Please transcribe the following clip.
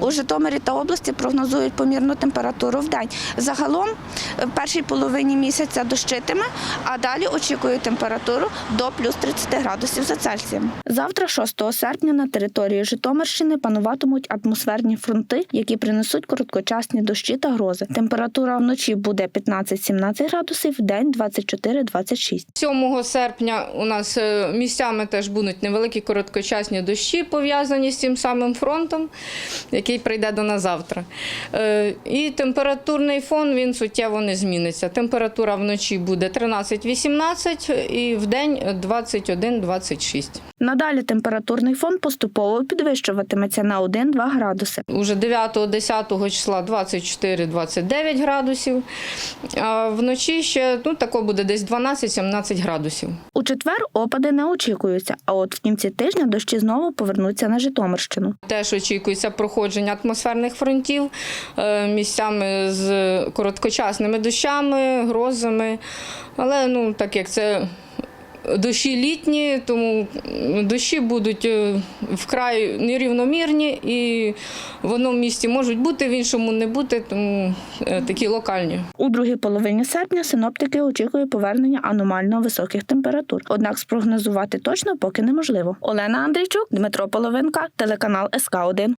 У Житомирі та області прогнозують помірну температуру в день. Загалом в першій половині місяця дощитиме, а далі очікують температуру до плюс 30 градусів за Цельсієм. Завтра, 6 серпня, на території Житомирщини пануватимуть атмосферні фронти, які принесуть короткочасні дощі та грози. Температура вночі буде 15-17 градусів, в день 24-26. 7 серпня у нас е, місцями теж будуть невеликі короткочасні дощі, пов'язані з цим самим фронтом, який прийде до нас завтра. Е, І температурний фон він суттєво не зміниться. Температура вночі буде 13-18 і в день 21-26. Надалі температурний фон поступово підвищуватиметься на 1-2 градуси. Уже 9-10 числа 24-29 градусів, а вночі ще ну, тако буде десь 12-17 градусів. У четвер опади не очікуються, а от в кінці тижня дощі знову повернуться на Житомирщину. Теж очікується проходження атмосферних фронтів е, місцями з короткочасними дощами, грозами. Але ну, так як це дощі літні, тому дощі будуть е, вкрай нерівномірні і в одному місці можуть бути, в іншому не бути, тому е, такі локальні. У другій половині серпня синоптики очікують повернення аномально високих температур. Однак спрогнозувати точно поки неможливо. Олена Андрійчук, Дмитро Половинка, телеканал СК 1